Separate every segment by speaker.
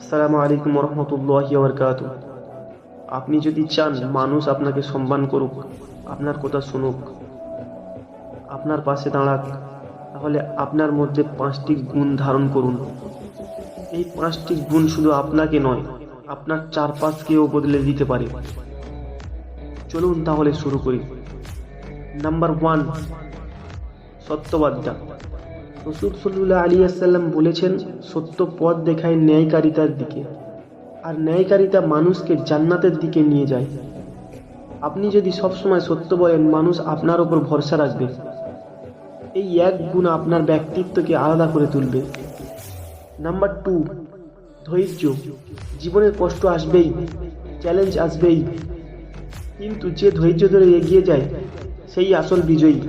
Speaker 1: আসসালামু আলাইকুম রহমতুল্লাহ বরকাত আপনি যদি চান মানুষ আপনাকে সম্মান করুক, আপনার কথা শুনুক, আপনার পাশে দাঁড়াক, তাহলে আপনার মধ্যে পাঁচটি গুণ ধারণ করুন। এই পাঁচটি গুণ শুধু আপনাকে নয়, আপনার চারপাশকেও বদলে দিতে পারে। চলুন তাহলে শুরু করি। নাম্বার ওয়ান সত্যবাদিতা রসুল সাল্লাহ আলী আসাল্লাম বলেছেন, সত্য পথ দেখায় ন্যায়কারিতার দিকে, আর ন্যায়কারিতা মানুষকে জান্নাতের দিকে নিয়ে যায়। আপনি যদি সবসময় সত্য বলেন, মানুষ আপনার ওপর ভরসা রাখবে। এই এক গুণ আপনার ব্যক্তিত্বকে আলাদা করে তুলবে। নাম্বার টু, ধৈর্য। জীবনের কষ্ট আসবেই, চ্যালেঞ্জ আসবেই। কিন্তু যে ধৈর্য ধরে এগিয়ে যায়, সেই আসল বিজয়ী।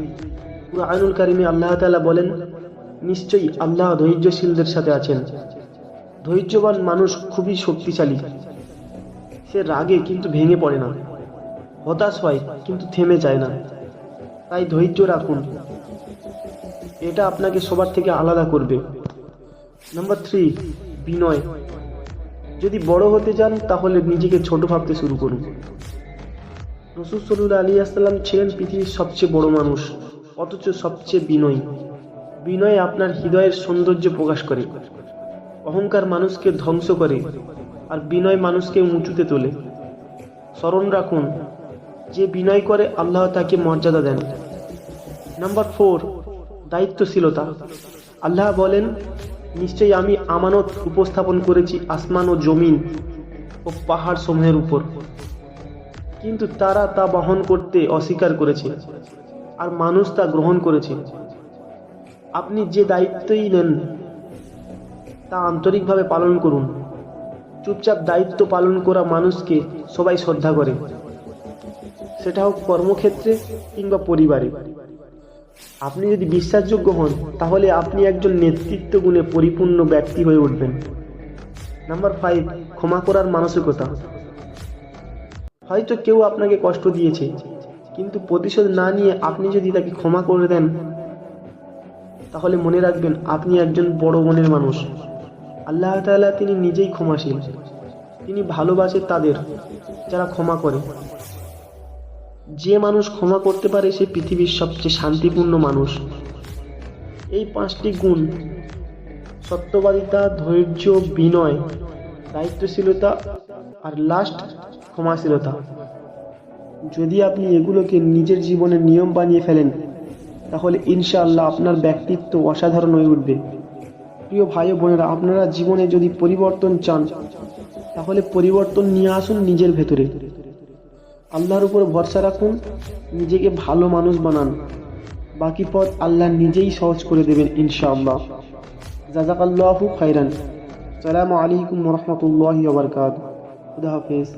Speaker 1: পুরো আইনুল কারিমে আল্লাহ তাআলা বলেন নিশ্চয়ই আল্লাহ ধৈর্যশীলদের সাথে আছেন। ধৈর্যবান মানুষ খুবই শক্তিশালী। সে রাগে কিন্তু ভেঙে পড়ে না। হতাশ হয়, কিন্তু থেমে যায় না। তাই ধৈর্য রাখুন। এটা আপনাকে সবার থেকে আলাদা করবে। নাম্বার থ্রি, বিনয়। যদি বড় হতে চান, তাহলে নিজেকে ছোট ভাবতে শুরু করুন। রসুল সরুল আলী আসসালাম ছিলেন পৃথিবীর সবচেয়ে বড় মানুষ, অথচ সবচেয়ে বিনয়ী। বিনয় আপনার হৃদয়ের সৌন্দর্য প্রকাশ করে। অহংকার মানুষকে ধ্বংস করে আর বিনয় মানুষকে উঁচুতে তোলে। স্মরণ রাখুন, যে বিনয় করে আল্লাহ তাকে মর্যাদা দেন। Number four, দায়িত্বশীলতা। আল্লাহ বলেন, নিশ্চয়ই আমি আমানত উপস্থাপন করেছি আসমান ও জমিন ও পাহাড় সমূহের উপর। কিন্তু তারা তা বহন করতে অস্বীকার করেছে আর মানুষ তা গ্রহণ করেছে। আপনি যে দায়িত্বই নেন, তা আন্তরিকভাবে পালন করুন। চুপচাপ দায়িত্ব পালন করা মানুষকে সবাই শ্রদ্ধা করে। সেটা হোক কর্মক্ষেত্রে কিংবা পরিবারে। আপনি যদি বিশ্বাসযোগ্য হন, তাহলে আপনি একজন নেতৃত্ব গুণে পরিপূর্ণ ব্যক্তি হয়ে উঠবেন। নাম্বার ফাইভ ক্ষমা করার মানসিকতা। হয়তো কেউ আপনাকে কষ্ট দিয়েছে, কিন্তু প্রতিশোধ না নিয়ে আপনি যদি তাকে ক্ষমা করে দেন তাহলে মনে রাখবেন, আপনি একজন বড় মনের মানুষ। আল্লাহ তালা তিনি নিজেই ক্ষমাশীল। তিনি ভালোবাসে তাদের, যারা ক্ষমা করে। যে মানুষ ক্ষমা করতে পারে, সে পৃথিবীর সবচেয়ে শান্তিপূর্ণ মানুষ। এই পাঁচটি গুণ, সত্যবাদিতা, ধৈর্য, বিনয়, দায়িত্বশীলতা আর লাস্ট ক্ষমাশীলতা। যদি আপনি এগুলোকে নিজের জীবনের নিয়ম বানিয়ে ফেলেন তাহলে ইনশাআল্লাহ আপনার ব্যক্তিত্ব অসাধারণ হয়ে উঠবে। প্রিয় ভাই বোনেরা, আপনারা জীবনে যদি পরিবর্তন চান, তাহলে পরিবর্তন নিয়ে আসুন নিজের ভেতরে। আল্লাহর উপর ভরসা রাখুন, নিজেকে ভালো মানুষ বানান। বাকি পথ আল্লাহ নিজেই সহজ করে দেবেন ইনশাআল্লাহ। জাজাকাল্লাহু খাইরান সালামু আলাইকুম রহমতুল্লাহ বারকাত খুদা হাফেজ।